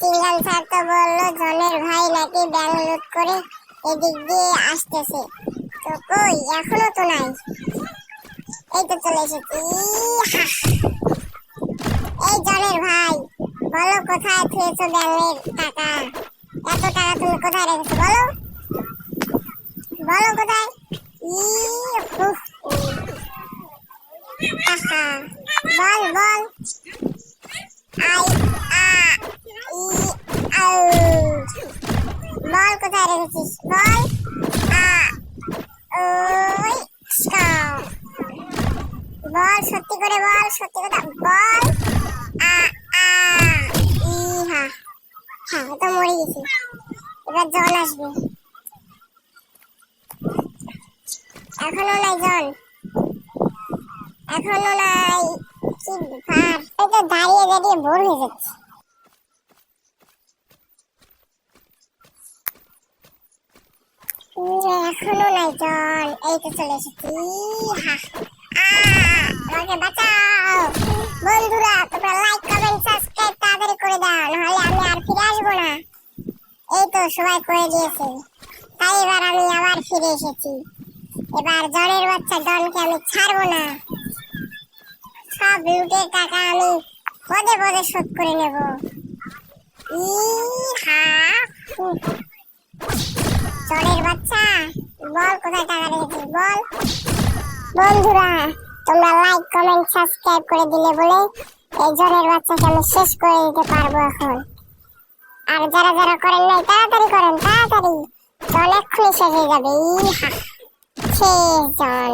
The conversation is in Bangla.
চিঙ্গাম স্যার তো বলল, জনের ভাই নাকি ব্যাংক লুট করে এদিক দিয়ে আসতেছে। তো কই? এখনও তো নাই। এই তো চলে এসেছি। এই জনের ভাই, বলো কোথায় থুয়েছো ব্যাংকের টাকা? এত টাকা তুমি কোথায় রেখেছো, বলো? বলো কোথায়? বল বল। বল কোথায় রেখেছিস? বল। ওই বল, সত্যি করে বল, সত্যি কথা বল। আ হ্যাঁ তো মরে গেছি। এবার জল আসবে। এখনও নাই জল এখনও নাই। কি ভার। দাঁড়িয়ে দাঁড়িয়ে বোর হয়ে যাচ্ছে। এখনও নাই জল, এই তো চলে এসেছি। আমাকে বাঁচাও। বন্ধুরা, তোমরা লাইক কমেন্ট সাবস্ক্রাইব তাড়াতাড়ি করে দাও, নাহলে আমি আর ফিরে আসব না। এই তো সবাই করে দিয়েছে। তাই এবার আমি আবার ফিরে এসেছি। এবার জনের বাচ্চা জনকে আমি ছাড়বো না। সব লুটের টাকা আমি পদে পদে শোধ করে নেব। ই হা বল, কোথায় টাকা রেখেছিস? বল। বন্ধুরা, তোমরা লাইক কমেন্ট সাবস্ক্রাইব করে দিলে বলে এই জনের বাচ্চাকে আমি শেষ করে দিতে পারব এখন। আর যারা যারা করেন নাই, তাড়াতাড়ি করেন, তাড়াতাড়ি। জন এক্ষুনি শেষ হয়ে যাবে। ই শেষ জন